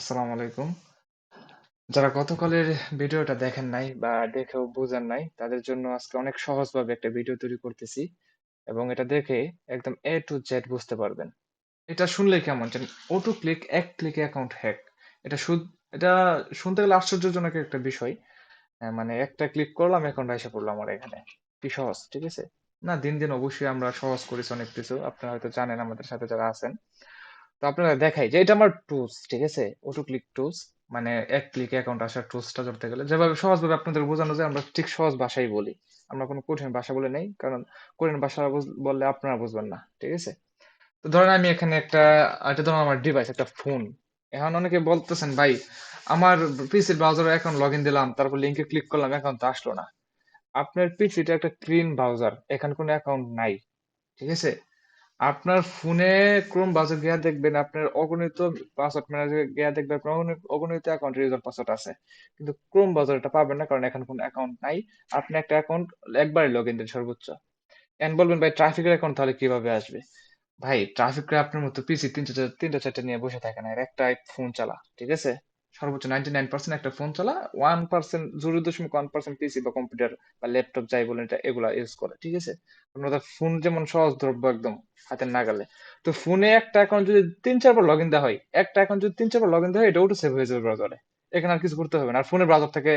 আসসালামু আলাইকুম। যারা গতকালের ভিডিওটা দেখেন নাই বা দেখেও বুঝেন নাই, তাদের জন্য আজকে অনেক সহজভাবে একটা ভিডিও তৈরি করতেছি এবং এটা দেখে একদম A to Z বুঝতে পারবেন। এটা শুনলেই কেমন যেন অটো ক্লিক এক ক্লিকে অ্যাকাউন্ট হ্যাক। এটা শুদ এটা শুনতে গেলে আশ্চর্যজনক একটা বিষয়। মানে একটা ক্লিক করলাম অ্যাকাউন্ট আইসা পড়ল আমার এখানে। কি সহজ, ঠিক আছে? না দিন, দিন অবশ্যই আমরা সহজ করেছি অনেক কিছু। আপনারা হয়তো জানেন আমাদের সাথে যারা আছেন। তো আপনারা দেখাই যে এটা আমার টুলস, ঠিক আছে? অটো ক্লিক টুলস মানে এক ক্লিকে অ্যাকাউন্ট আসার টুলসটা ধরতে গেলে যেভাবে সহজভাবে আপনাদের বোঝানো যায় আমরা ঠিক সহজ ভাষায় বলি। আমরা কোনো কঠিন ভাষা বলি নাই। কারণ কঠিন ভাষা বললে আপনারা বুঝবেন না। ঠিক আছে? তো ধরেন আমি এখানে একটা এটা ধরুন আমার ডিভাইস একটা ফোন। এখন অনেকে বলতেছেন ভাই আমার পিসির ব্রাউজারে অ্যাকাউন্ট লগইন দিলাম, তারপর লিংকে ক্লিক করলাম অ্যাকাউন্ট তো আসলো না। আপনার পিসিটা একটা ক্লিন ব্রাউজার। এখানে কোনো অ্যাকাউন্ট নাই। ঠিক আছে? আপনার ফোনে ক্রোম ব্রাউজার গিয়া দেখবেন, আপনার অগণিত পাসওয়ার্ড ম্যানেজারে গিয়া দেখবেন, আপনার অগণিত অগণিত অ্যাকাউন্টের ইউজার পাসওয়ার্ড আছে। কিন্তু ক্রোম ব্রাউজার এটা পাবেন না, কারণ এখানে কোনো অ্যাকাউন্ট নাই। আপনি একটা অ্যাকাউন্ট একবারই লগইন দেন সর্বোচ্চ। এখন বলবেন, ভাই ট্রাফিকের অ্যাকাউন্ট তাহলে কীভাবে আসবে? ভাই ট্রাফিকরা আপনার মতো পিসি ৩ ৩টা ৪টা নিয়ে বসে থাকে না। এর একটাই ফোন চালা। ঠিক আছে? সর্বোচ্চ 99% একটা ফোন চালা। 1% 0.1% পিসি বা কম্পিউটার বা ল্যাপটপ যাই বলেন এটা এগুলা ইউজ করে। ঠিক আছে? আপনাদের ফোন যেমন সহজদ্রব্য একদম হাতের নাগালে। তো ফোনে একটা অ্যাকাউন্ট যদি তিন চারবার লগ ইন দেওয়া হয়, একটা অ্যাকাউন্ট যদি ৩-৪ বার লগইন দেওয়া হয় এটা অটো সেভ হয়ে যাবে ব্রাউজারে। এখানে আর কিছু করতে হবে না। আর ফোনের ব্রাউজার থাকে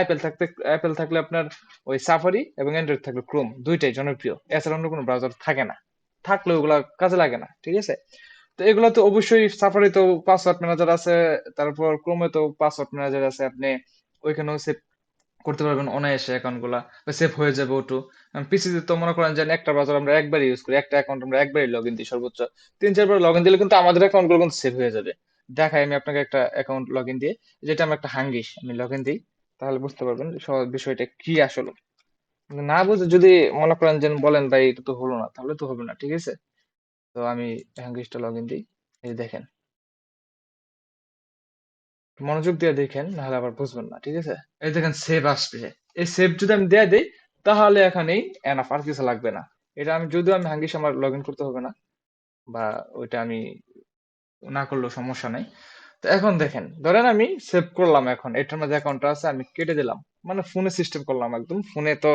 Apple থাকতে Apple থাকলে আপনার ওই সাফারি এবং Android থাকলে ক্রোম দুইটাই জনপ্রিয়। এছাড়া অন্য কোনো ব্রাউজার থাকে না। থাকলেও ওগুলা কাজে লাগে না। ঠিক আছে? তো এগুলো তো অবশ্যই Safari তেও পাসওয়ার্ড ম্যানেজার আছে, তারপর এ তো পাসওয়ার্ড ম্যানেজার আছে। আপনি ওইখানেও সেভ করতে পারবেন অনায়াসে অ্যাকাউন্টগুলা। সেভ হয়ে যাবে অটো। পিসিতে তো মনে করেন যে একটা ব্রাউজার আমরা একবারই ইউজ করি। একটা অ্যাকাউন্ট আমরা একবারই লগইন দিই সর্বোচ্চ। ৩-৪ বার লগইন দিলে কিন্তু আমাদের অ্যাকাউন্টগুলো কিন্তু সেভ হয়ে যাবে। দেখাই আমি আপনাকে একটা অ্যাকাউন্ট লগ ইন দিয়ে। যেটা আমার একটা হাঙ্গিস। আমি লগইন দিই তাহলে বুঝতে পারবেন বিষয়টা কি আসলে। না বুঝে যদি মনে করেন যে বলেন ভাই এটা তো হলো না, তাহলে তো হবে না। ঠিক আছে? তো আমি হ্যাংকিস্টা লগ ইন দিই এই দেখেন। মনোযোগ দিয়ে দেখেন, নাহলে আবার বুঝবেন না। ঠিক আছে? এই দেখেন সেভ আসছে। এই সেভ যদি আমি দিয়ে দিই তাহলে এখানেই এনাফ আর কিছু লাগবে না। এটা আমি যদিও আমি হাঙ্গিস আমার লগ ইন করতে হবে না। বা ওইটা আমি না করলেও সমস্যা নাই। এখন দেখেন, ধরেন আমি সেভ করলাম এখন। এটার মধ্যে অ্যাকাউন্টটা আছে আমি কেটে দিলাম। মানে ফোনে সিস্টেম করলাম একদম। ফোনে তো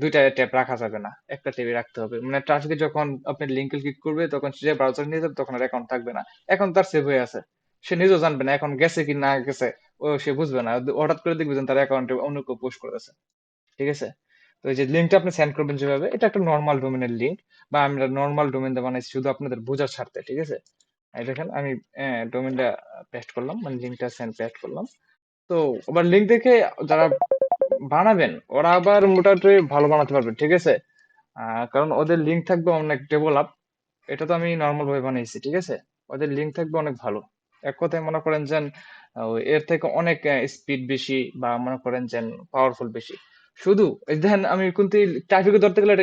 ২ ট্যাব রাখা যাবে না। একটা ট্যাবই রাখতে হবে। মানে ট্রাফিকে যখন আপনি লিংকে ক্লিক করবে তখন সে ব্রাউজার নিয়ে যাবে তখন আর অ্যাকাউন্ট থাকবে না। এখন তার সেভ হয়ে আছে। সে নিজেও জানবে না এখন গেছে কি না গেছে ও সে বুঝবে না। হঠাৎ করে দেখবে তার অ্যাকাউন্টে অন্য কেউ পোস্ট করেছে। ঠিক আছে? তো এই যে লিঙ্কটা আপনি সেন্ড করবেন যেভাবে এটা একটা নরমাল ডোমেইনের লিঙ্ক বা আমরা নর্মাল ডোমেইন দিয়ে বানাইছি শুধু আপনাদের বোঝার স্বার্থে। ঠিক আছে? এই দেখেন, আমি অ্যা ডোমেইনটা পেস্ট করলাম। মানে লিঙ্কটা সেন্ড পেস্ট করলাম। তো আবার লিঙ্ক দেখে যারা বানাবেন, ওরা আবার মোটামুটি ভালো বানাতে পারবে। ঠিক আছে? কারণ ওদের লিঙ্ক থাকবে অনেক ডেভেলপ। এটা তো আমি নরমাল ভাবে বানিয়েছি। ঠিক আছে? ওদের লিঙ্ক থাকবে অনেক ভালো। এক কথায় মনে করেন যেন এর থেকে অনেক স্পিড বেশি বা মনে করেন যেন পাওয়ারফুল বেশি। শুধু দেখেন, আমি কিন্তু ট্রাফিকে ধরতে গেলে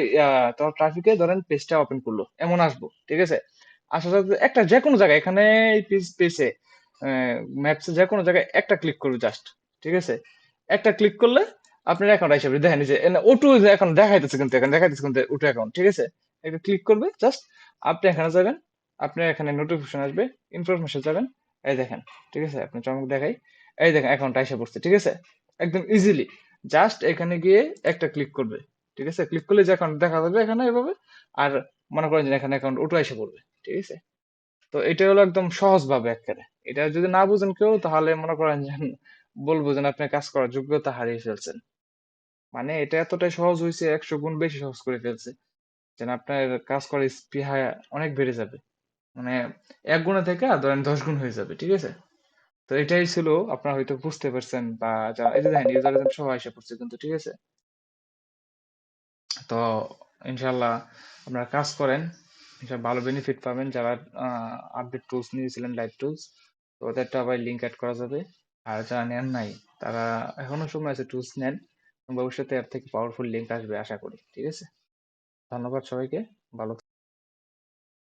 ট্রাফিকে ধরেন পেজটা ওপেন করল। এমন আসব। ঠিক আছে? আসার সাথে একটা যেকোনো জায়গায়, এখানে অ্যা ম্যাপসে যেকোনো জায়গায় একটা ক্লিক করবে জাস্ট। ঠিক আছে? একটা ক্লিক করলে আপনার অ্যাকাউন্ট পড়বে। দেখেন, এই যে অটো এখন দেখাইতেছে কিন্তু, এখানে দেখাইতেছে কিন্তু অটো অ্যাকাউন্ট। ঠিক আছে? একটা ক্লিক করবে জাস্ট আপনি এখানে যাবেন। আপনার এখানে নোটিফিকেশন আসবে। ইনফরমেশন যাবেন। এই দেখেন। ঠিক আছে? আপনি চমক দেখাই। এই দেখেন অ্যাকাউন্ট আইসা পড়ছে। ঠিক আছে? একদম ইজিলি। জাস্ট এখানে গিয়ে একটা ক্লিক করবে। ঠিক আছে? ক্লিক করলে যে অ্যাকাউন্ট দেখা যাবে এখানে এভাবে। আর মনে করেন যে এখানে অ্যাকাউন্ট অটো আইসা পড়বে। ঠিক আছে? তো এটা হলো একদম সহজভাবে এক্কারে। এটা যদি না বুঝেন কেউ, তাহলে মনে করেন যে বলব যে আপনি কাজ করার যোগ্যতা হারিয়ে ফেলছেন। মানে এটা এতটাই সহজ হইছে ১০০ গুণ বেশি সহজ করে ফেলছে। যেন আপনার কাজ করার স্পৃহা অনেক বেড়ে যাবে। মানে ১ গুণা থেকে ধরেন ১০ গুণ হয়ে যাবে। ঠিক আছে? তো এটাই ছিল, আপনারা হয়তো বুঝতে পারছেন বা যারা সহ আইসা পড়ছে কিন্তু। ঠিক আছে? তো ইনশাল্লাহ আপনারা কাজ করেন। ভালো বেনিফিট পাবেন যারা আপডেট টুলস নিয়েছিলেন লাইভ টুলস। তো ওদেরটা আবার লিঙ্ক অ্যাড করা যাবে। আর যারা নেন নাই, তারা এখনও সময় আছে টুলস নেন। ভবিষ্যতে এর থেকে পাওয়ারফুল লিঙ্ক আসবে, আশা করি। ঠিক আছে? ধন্যবাদ সবাইকে। ভালো